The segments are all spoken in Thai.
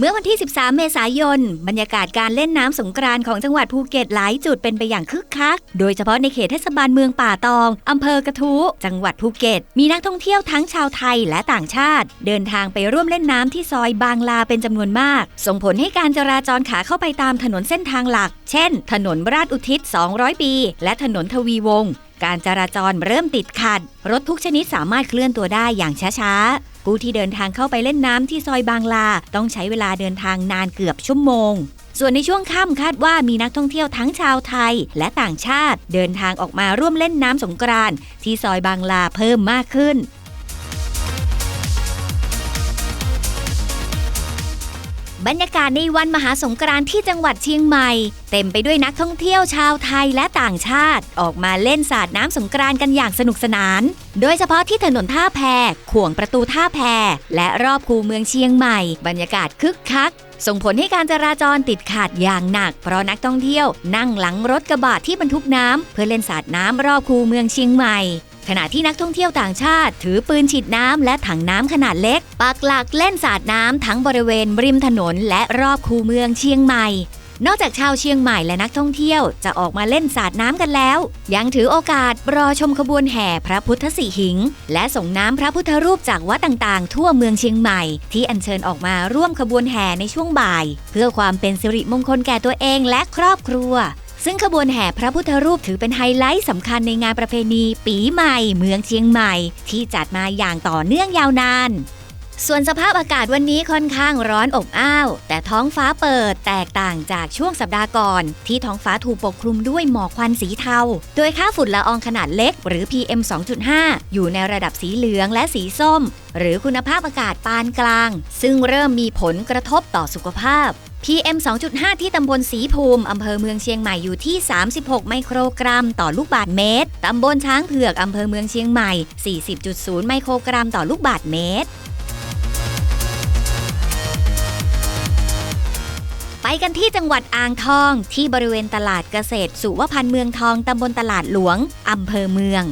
เมื่อวันที่ 13 เมษายน บรรยากาศการเล่นน้ำสงกรานต์ของจังหวัดภูเก็ตหลายจุดเป็นไปอย่างคึกคัก โดยเฉพาะในเขตเทศบาลเมืองป่าตอง อำเภอกระทู้ จังหวัดภูเก็ต มีนักท่องเที่ยวทั้งชาวไทยและต่างชาติ เดินทางไปร่วมเล่นน้ำที่ซอยบางลาเป็นจำนวนมาก ส่งผลให้การจราจรขาเข้าไปตามถนนเส้นทางหลัก เช่น ถนนราชอุทิศ 200 ปี และถนนทวีวงศ์ การจราจรเริ่มติดขัด รถทุกชนิดสามารถเคลื่อนตัวได้อย่างช้าๆ ผู้ที่เดินทางเข้าไปเล่นน้ำที่ซอยบางลา ต้องใช้เวลาเดินทางนานเกือบชั่วโมง ส่วนในช่วงค่ำคาดว่ามีนักท่องเที่ยวทั้งชาวไทย และต่างชาติ เดินทางออกมาร่วมเล่นน้ำสงกรานต์ที่ซอยบางลาเพิ่มมากขึ้น บรรยากาศในวันมหาสงกรานต์ที่จังหวัดเชียงใหม่ เต็มไปด้วยนักท่องเที่ยวชาวไทยและต่างชาติ ออกมาเล่นสาดน้ำสงกรานต์กันอย่างสนุกสนาน โดยเฉพาะที่ถนนท่าแพขวงประตูท่าแพและรอบคูเมืองเชียงใหม่ บรรยากาศคึกคัก ส่งผลให้การจราจรติดขัดอย่างหนัก เพราะนักท่องเที่ยวนั่งหลังรถกระบะที่บรรทุกน้ำเพื่อเล่นสาดน้ำรอบคูเมืองเชียงใหม่ ขณะที่นักท่องเที่ยวต่างชาติ ถือปืนฉีดน้ำและถังน้ำขนาดเล็กปักหลักเล่นสาดน้ำทั้งบริเวณริมถนน และรอบคูเมืองเชียงใหม่นอกจากชาวเชียงใหม่และนักท่องเที่ยวจะออกมาเล่นสาดน้ำกันแล้ว ยังถือโอกาสรอชมขบวนแห่พระพุทธสีหิง และส่งน้ำพระพุทธรูปจากวัดต่างๆ ทั่วเมืองเชียงใหม่ ที่อัญเชิญออกมาร่วมขบวนแห่ในช่วงบ่าย เพื่อความเป็นสิริมงคลแก่ตัวเองและครอบครัว ซึ่งขบวนแห่พระพุทธรูปถือเป็นไฮไลท์สำคัญในงานประเพณีปีใหม่ เมืองเชียงใหม่ ที่จัดมาอย่างต่อเนื่องยาวนานส่วนสภาพอากาศวันนี้ค่อนข้างร้อนอบอ้าว แต่ท้องฟ้าเปิดแตกต่างจากช่วงสัปดาห์ก่อน ที่ท้องฟ้าถูกปกคลุมด้วยหมอกควันสีเทา โดยค่าฝุ่นละอองขนาดเล็ก หรือ PM 2.5 อยู่ในระดับสีเหลืองและสีส้ม หรือคุณภาพอากาศปานกลาง ซึ่งเริ่มมีผลกระทบต่อสุขภาพ PM 2.5 ที่ตำบลสีภูมิ อำเภอเมืองเชียงใหม่อยู่ที่ 36 ไมโครกรัม ต่อลูกบาศก์เมตร ตำบลช้างเผือก อำเภอเมืองเชียงใหม่ 40.0 ไมโครกรัม ต่อลูกบาศก์เมตร ไปกันที่จังหวัดอ่างทอง ที่บริเวณตลาดเกษตร สุวพันธ์เมืองทอง ตำบลตลาดหลวง อำเภอเมือง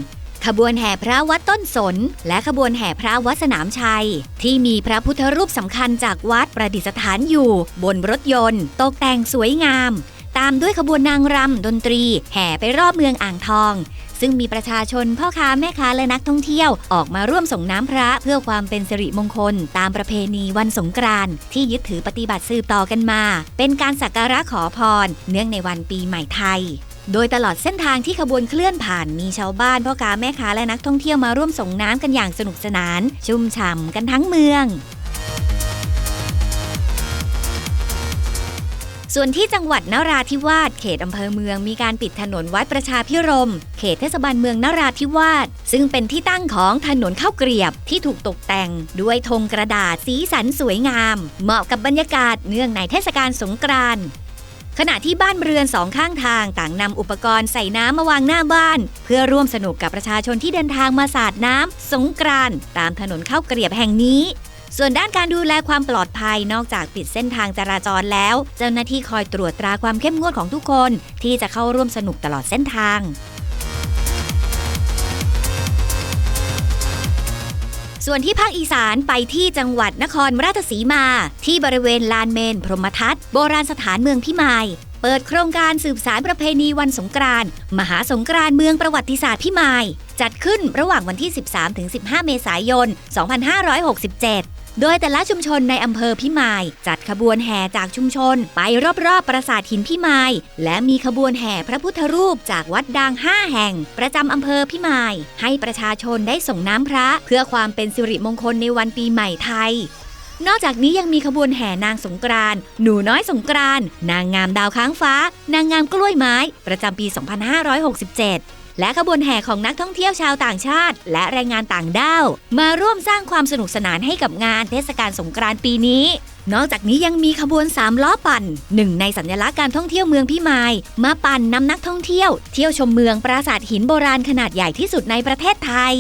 ขบวนแห่พระวัดต้นสน และขบวนแห่พระวัดสนามชัย ที่มีพระพุทธรูปสำคัญจากวัดประดิษฐานอยู่ บนรถยนต์ ตกแต่งสวยงาม ตามด้วยขบวนนางรำดนตรี แห่ไปรอบเมืองอ่างทอง ซึ่งมีประชาชนพ่อค้าแม่ค้าและนักท่องเที่ยวออกมาร่วมส่งน้ำพระเพื่อความเป็นสิริมงคล ตามประเพณีวันสงกรานต์ที่ยึดถือปฏิบัติสืบต่อกันมา เป็นการสักการะขอพร เนื่องในวันปีใหม่ไทย โดยตลอดเส้นทางที่ขบวนเคลื่อนผ่านมีชาวบ้านพ่อค้าแม่ค้าและนักท่องเที่ยวมาร่วมส่งน้ำกันอย่างสนุกสนาน ชุ่มฉ่ำกันทั้งเมือง ส่วนที่จังหวัดนราธิวาสเขตอำเภอเมืองมีการปิดถนนวัดประชาพิรม เขตเทศบาลเมืองนราธิวาสซึ่งเป็นที่ตั้งของถนนข้าวเกรียบที่ถูกตกแต่งด้วยธงกระดาษสีสันสวยงาม เหมาะกับบรรยากาศเนื่องในเทศกาลสงกรานต์ ขณะที่บ้านเรือนสองข้างทางต่างนำอุปกรณ์ใส่น้ำมาวางหน้าบ้าน เพื่อร่วมสนุกกับประชาชนที่เดินทางมาสาดน้ำสงกรานต์ตามถนนเข้าเกรียบแห่งนี้ ส่วนด้านการดูแลความปลอดภัยนอกจากปิดเส้นทางจราจรแล้ว เจ้าหน้าที่คอยตรวจตราความเข้มงวดของทุกคน ที่จะเข้าร่วมสนุกตลอดเส้นทาง ส่วนที่ภาคอีสานไปที่จังหวัดนครราชสีมา ที่บริเวณลานเมน พรหมทัศน์โบราณสถานเมืองพิมายเปิดโครงการสืบสารประเพณีวันสงกรานต์มหาสงกรานต์เมืองประวัติศาสตร์พิมาย จัดขึ้นระหว่างวันที่ 13-15 เมษายน 2567 โดยแต่ละชุมชนในอำเภอพิมาย จัดขบวนแห่จากชุมชน ไปรอบๆปราสาทหินพิมาย และมีขบวนแห่พระพุทธรูปจากวัดดัง5แห่ง ประจำอำเภอพิมาย ให้ประชาชนได้ส่งน้ำพระ เพื่อความเป็นสิริมงคลในวันปีใหม่ไทยนอกจากนี้ยังมีขบวนแห่นางสงกราน หนูน้อยสงกราน นางงามดาวค้างฟ้า นางงามกล้วยไม้ ประจำปี 2567 และขบวนแห่ของนักท่องเที่ยวชาวต่างชาติ และแรงงานต่างด้าว มาร่วมสร้างความสนุกสนานให้กับงานเทศกาลสงกรานต์ปีนี้ นอกจากนี้ยังมีขบวนสามล้อปั่นหนึ่งในสัญลักษณ์การท่องเที่ยวเมืองพิมายมาปั่นนำนักท่องเที่ยว เที่ยวชมเมืองปราสาทหินโบราณขนาดใหญ่ที่สุดในประเทศไทย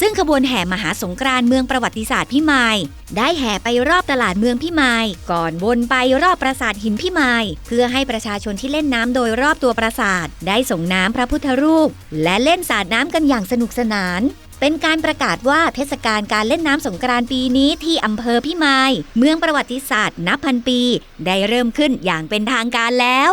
ซึ่งขบวนแห่มหาสงกรานต์เมืองประวัติศาสตร์พิมาย ได้แห่ไปรอบตลาดเมืองพิมาย ก่อนวนไปรอบปราสาทหินพิมาย เพื่อให้ประชาชนที่เล่นน้ำโดยรอบตัวปราสาท ได้ส่งน้ำพระพุทธรูป และเล่นสาดน้ำกันอย่างสนุกสนาน เป็นการประกาศว่าเทศกาลการเล่นน้ำสงกรานต์ปีนี้ที่อำเภอพิมาย เมืองประวัติศาสตร์นับพันปี ได้เริ่มขึ้นอย่างเป็นทางการแล้ว